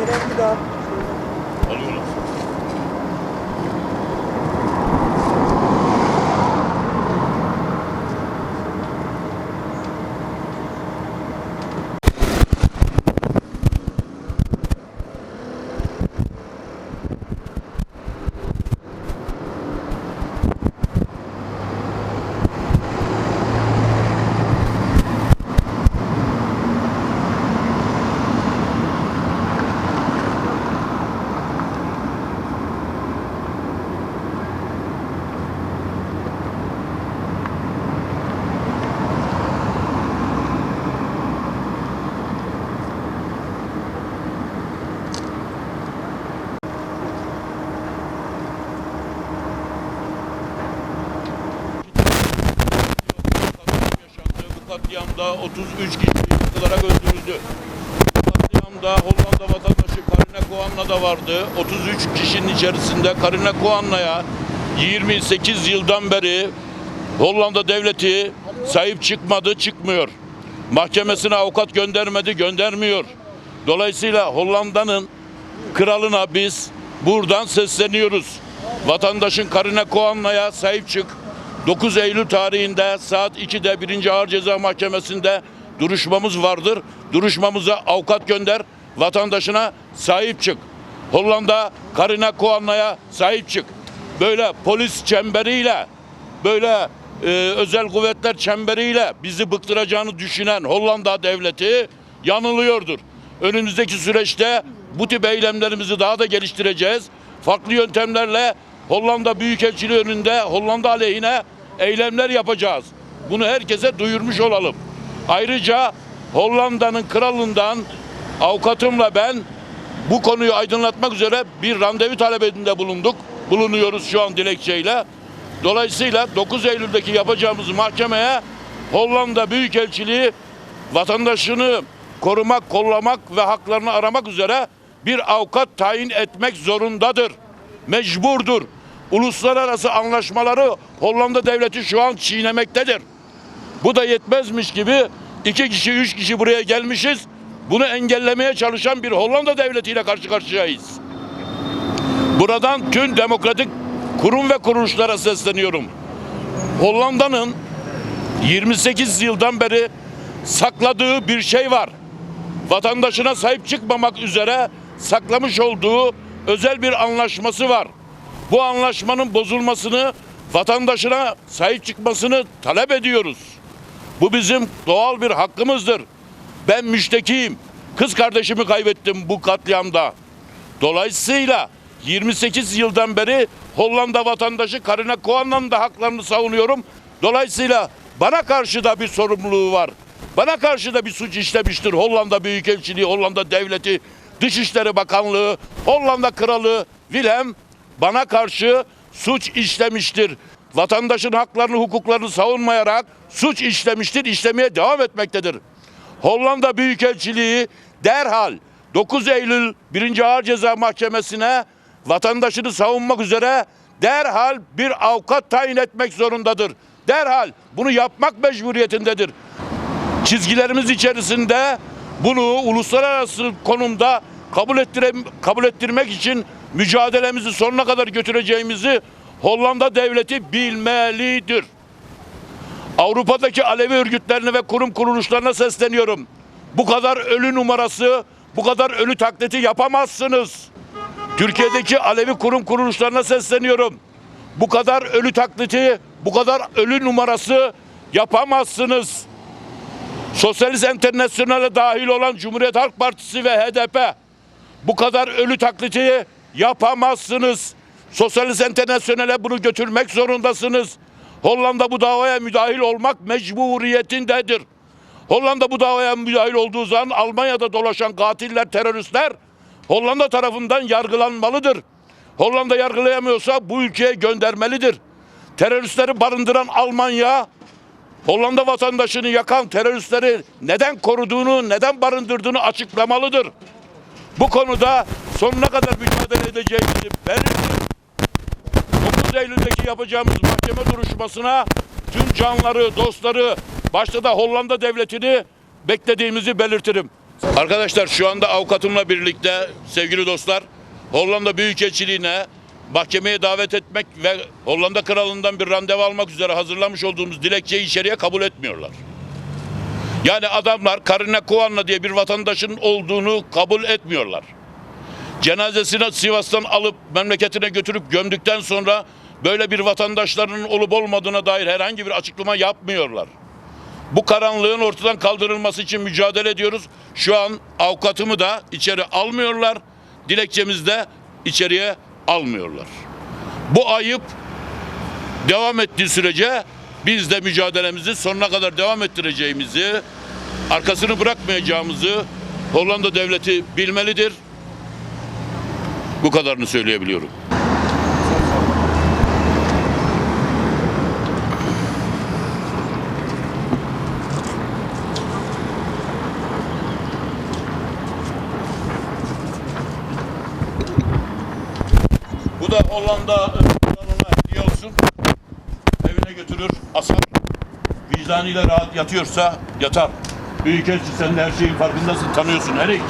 Kerem bir daha. Alıyorum. yaşandığı bu katliamda 33 kişi yakılarak öldürüldü. Bu katliamda Hollanda vatandaşı Karine Koanna da vardı. 33 kişinin içerisinde Karine Koanna'ya 28 yıldan beri Hollanda devleti sahip çıkmadı, çıkmıyor. Mahkemesine avukat göndermedi, göndermiyor. Dolayısıyla Hollanda'nın kralına biz buradan sesleniyoruz. Vatandaşın Karine Koanna'ya sahip çık. 9 Eylül tarihinde saat 2'de 1. Ağır Ceza Mahkemesi'nde duruşmamız vardır. Duruşmamıza avukat gönder, vatandaşına sahip çık. Hollanda Karine Koanna'ya sahip çık. Böyle polis çemberiyle, böyle e, özel kuvvetler çemberiyle bizi bıktıracağını düşünen Hollanda devleti yanılıyordur. Önümüzdeki süreçte bu tip eylemlerimizi daha da geliştireceğiz. Farklı yöntemlerle Hollanda Büyükelçiliği önünde Hollanda aleyhine eylemler yapacağız. Bunu herkese duyurmuş olalım. Ayrıca Hollanda'nın kralından avukatımla ben bu konuyu aydınlatmak üzere bir randevu talebinde bulunduk. Bulunuyoruz şu an dilekçeyle. Dolayısıyla 9 Eylül'deki yapacağımız mahkemeye Hollanda Büyükelçiliği vatandaşını korumak, kollamak ve haklarını aramak üzere bir avukat tayin etmek zorundadır. Mecburdur. Uluslararası anlaşmaları Hollanda devleti şu an çiğnemektedir. Bu da yetmezmiş gibi iki kişi, üç kişi buraya gelmişiz. Bunu engellemeye çalışan bir Hollanda devletiyle karşı karşıyayız. Buradan tüm demokratik kurum ve kuruluşlara sesleniyorum. Hollanda'nın 28 yıldan beri sakladığı bir şey var. Vatandaşına sahip çıkmamak üzere saklamış olduğu özel bir anlaşması var. Bu anlaşmanın bozulmasını, vatandaşına sahip çıkmasını talep ediyoruz. Bu bizim doğal bir hakkımızdır. Ben müştekiyim. Kız kardeşimi kaybettim bu katliamda. Dolayısıyla 28 yıldan beri Hollanda vatandaşı Karine Koanna'nın da haklarını savunuyorum. Dolayısıyla bana karşı da bir sorumluluğu var. Bana karşı da bir suç işlemiştir Hollanda Büyükelçiliği, Hollanda Devleti, Dışişleri Bakanlığı, Hollanda Kralı Willem bana karşı suç işlemiştir. Vatandaşın haklarını, hukuklarını savunmayarak suç işlemiştir, işlemeye devam etmektedir. Hollanda Büyükelçiliği derhal 9 Eylül 1. Ağır Ceza Mahkemesi'ne vatandaşını savunmak üzere derhal bir avukat tayin etmek zorundadır. Derhal bunu yapmak mecburiyetindedir. Çizgilerimiz içerisinde bunu uluslararası konumda kabul ettire, kabul ettirmek için mücadelemizi sonuna kadar götüreceğimizi Hollanda devleti bilmelidir. Avrupa'daki Alevi örgütlerine ve kurum kuruluşlarına sesleniyorum. Bu kadar ölü numarası, bu kadar ölü taklidi yapamazsınız. Türkiye'deki Alevi kurum kuruluşlarına sesleniyorum. Bu kadar ölü taklidi, bu kadar ölü numarası yapamazsınız. Sosyalist Enternasyonel'e dahil olan Cumhuriyet Halk Partisi ve HDP bu kadar ölü taklidi yapamazsınız. Sosyalist Enternasyonel'e bunu götürmek zorundasınız. Hollanda bu davaya müdahil olmak mecburiyetindedir. Hollanda bu davaya müdahil olduğu zaman Almanya'da dolaşan katiller, teröristler Hollanda tarafından yargılanmalıdır. Hollanda yargılayamıyorsa bu ülkeye göndermelidir. Teröristleri barındıran Almanya Hollanda vatandaşını yakan teröristleri neden koruduğunu, neden barındırdığını açıklamalıdır. Bu konuda sonuna kadar mücadele edeceğimizi belirtiyorum. 9 Eylül'deki yapacağımız mahkeme duruşmasına tüm canları, dostları, başta da Hollanda devletini beklediğimizi belirtirim. Arkadaşlar şu anda avukatımla birlikte sevgili dostlar Hollanda Büyükelçiliğine mahkemeye davet etmek ve Hollanda Kralından bir randevu almak üzere hazırlamış olduğumuz dilekçeyi içeriye kabul etmiyorlar. Yani adamlar Karine Kuanla diye bir vatandaşın olduğunu kabul etmiyorlar. Cenazesini Sivas'tan alıp memleketine götürüp gömdükten sonra böyle bir vatandaşlarının olup olmadığına dair herhangi bir açıklama yapmıyorlar. Bu karanlığın ortadan kaldırılması için mücadele ediyoruz. Şu an avukatımı da içeri almıyorlar. Dilekçemizi de içeriye almıyorlar. Bu ayıp devam ettiği sürece biz de mücadelemizi sonuna kadar devam ettireceğimizi, arkasını bırakmayacağımızı Hollanda devleti bilmelidir. Bu kadarını söyleyebiliyorum. Bu da Hollanda kralına hediye olsun. Evine götürür, asar. Vicdanıyla rahat yatıyorsa yatar. Büyükelçi sen de her şeyin farkındasın, tanıyorsun Erik.